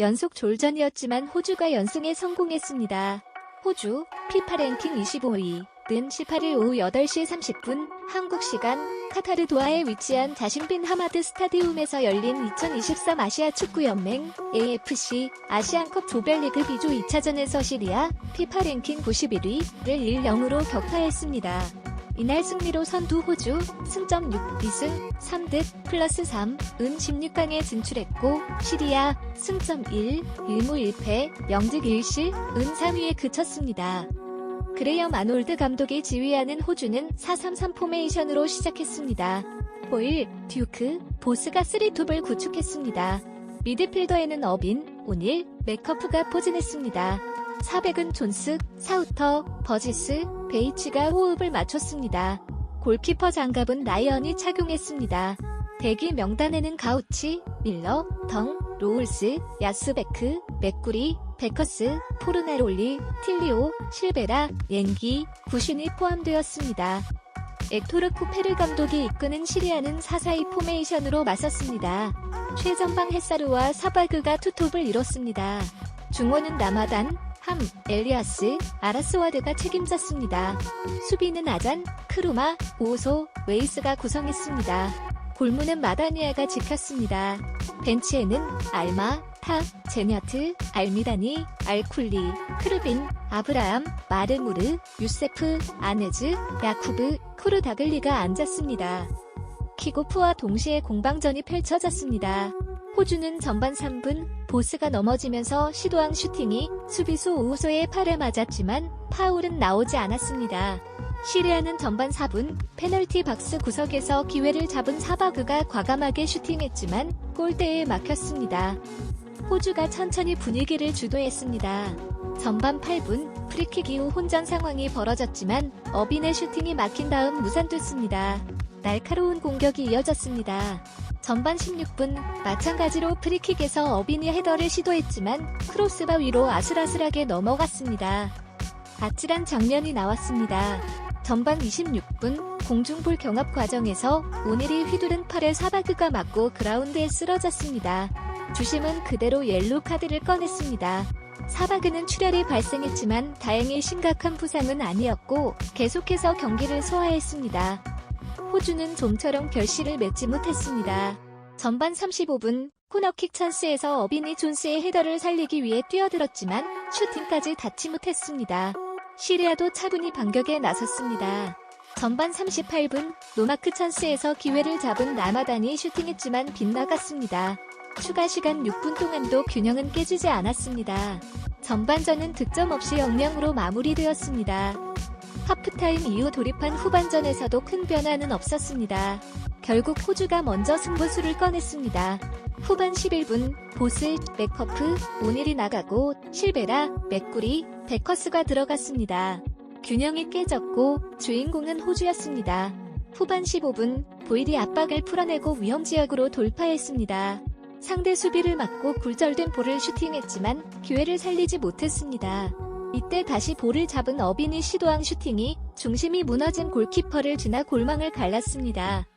연속 졸전이었지만 호주가 연승에 성공했습니다. 호주 피파 랭킹 25위 는 18일 오후 8시 30분 한국 시간 카타르 도하에 위치한 자신빈 하마드 스타디움에서 열린 2023 아시아 축구연맹 AFC 아시안컵 조별리그 B조 2차전에서 시리아 피파 랭킹 91위를 1-0으로 격파했습니다. 이날 승리로 선두 호주 승점 6, 2승 3득 플러스 3, 은 16강에 진출했고 시리아 승점 1, 1무 1패 0득 1실, 은 3위에 그쳤습니다. 그레이엄 아놀드 감독이 지휘하는 호주는 4-3-3 포메이션으로 시작했습니다. 호일, 듀크, 보스가 3톱을 구축했습니다. 미드필더에는 어빈, 오닐, 맥커프가 포진했습니다. 사백은 존스, 사우터, 버지스, 베이치가 호흡을 맞췄습니다. 골키퍼 장갑은 라이언이 착용했습니다. 대기 명단에는 가우치, 밀러, 덩, 로울스, 야스베크, 맥구리, 베커스, 포르네롤리, 틸리오, 실베라, 옌기, 구신이 포함되었습니다. 엑토르 쿠페르 감독이 이끄는 시리아는 4-4-2 포메이션으로 맞섰습니다. 최전방 햇사르와 사바그가 투톱을 이뤘습니다. 중원은 라마단, 함, 엘리아스, 아라스와드가 책임졌습니다. 수비는 아잔, 크루마, 오소, 웨이스가 구성했습니다. 골문은 마다니아가 지켰습니다. 벤치에는 알마, 타, 제냐트, 알미다니, 알쿨리, 크르빈, 아브라함, 마르무르, 유세프, 아네즈, 야쿠브, 쿠르다글리가 앉았습니다. 키고프와 동시에 공방전이 펼쳐졌습니다. 호주는 전반 3분 보스가 넘어지면서 시도한 슈팅이 수비수 오호소의 팔에 맞았지만 파울은 나오지 않았습니다. 시리아는 전반 4분 페널티 박스 구석에서 기회를 잡은 사바그가 과감하게 슈팅했지만 골대에 막혔습니다. 호주가 천천히 분위기를 주도했습니다. 전반 8분 프리킥 이후 혼전 상황이 벌어졌지만 어빈의 슈팅이 막힌 다음 무산됐습니다. 날카로운 공격이 이어졌습니다. 전반 16분 마찬가지로 프리킥에서 어빈이 헤더를 시도했지만 크로스바 위로 아슬아슬하게 넘어갔습니다. 아찔한 장면이 나왔습니다. 전반 26분 공중볼 경합 과정에서 오늘이 휘두른 팔에 사바그가 맞고 그라운드에 쓰러졌습니다. 주심은 그대로 옐로 카드를 꺼냈습니다. 사바그는 출혈이 발생했지만 다행히 심각한 부상은 아니었고 계속해서 경기를 소화했습니다. 호주는 좀처럼 결실을 맺지 못했습니다. 전반 35분 코너킥 찬스에서 어빈이 존스의 헤더를 살리기 위해 뛰어들었지만 슈팅까지 닿지 못했습니다. 시리아도 차분히 반격에 나섰습니다. 전반 38분 노마크 찬스에서 기회를 잡은 라마단이 슈팅했지만 빗나갔습니다. 추가 시간 6분 동안도 균형은 깨지지 않았습니다. 전반전은 득점 없이 0-0으로 마무리되었습니다. 하프타임 이후 돌입한 후반전에서도 큰 변화는 없었습니다. 결국 호주가 먼저 승부수를 꺼냈습니다. 후반 11분 보스, 맥커프, 오닐이 나가고 실베라, 맥구리, 베커스가 들어갔습니다. 균형이 깨졌고 주인공은 호주였습니다. 후반 15분 보일이 압박을 풀어내고 위험 지역으로 돌파했습니다. 상대 수비를 막고 굴절된 볼을 슈팅했지만 기회를 살리지 못했습니다. 이때 다시 볼을 잡은 어빈이 시도한 슈팅이 중심이 무너진 골키퍼를 지나 골망을 갈랐습니다.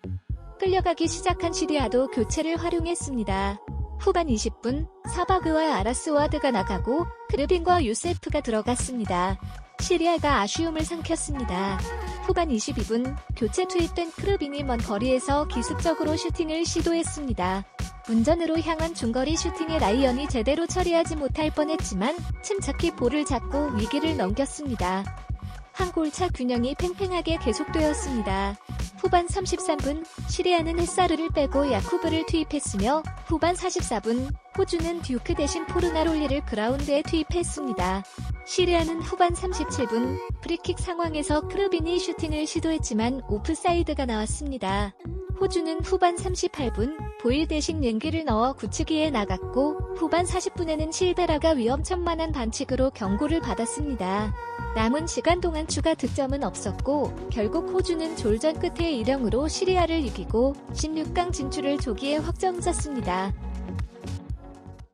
끌려가기 시작한 시리아도 교체를 활용했습니다. 후반 20분 사바그와 아라스와드가 나가고 그르빈과 유세프가 들어갔습니다. 시리아가 아쉬움을 삼켰습니다. 후반 22분 교체 투입된 크르빈이 먼 거리에서 기습적으로 슈팅을 시도했습니다. 운전으로 향한 중거리 슈팅에 라이언이 제대로 처리하지 못할 뻔했지만 침착히 볼을 잡고 위기를 넘겼습니다. 한 골차 균형이 팽팽하게 계속되었습니다. 후반 33분 시리아는 햇사르를 빼고 야쿠브를 투입했으며 후반 44분 호주는 듀크 대신 포르나롤리를 그라운드에 투입했습니다. 시리아는 후반 37분 프리킥 상황에서 크루빈이 슈팅을 시도했지만 오프사이드가 나왔습니다. 호주는 후반 38분 보일 대신 옌기를 넣어 굳히기에 나갔고 후반 40분에는 실베라가 위험천만한 반칙으로 경고를 받았습니다. 남은 시간 동안 추가 득점은 없었고 결국 호주는 졸전 끝에 1-0으로 시리아를 이기고 16강 진출을 조기에 확정졌습니다.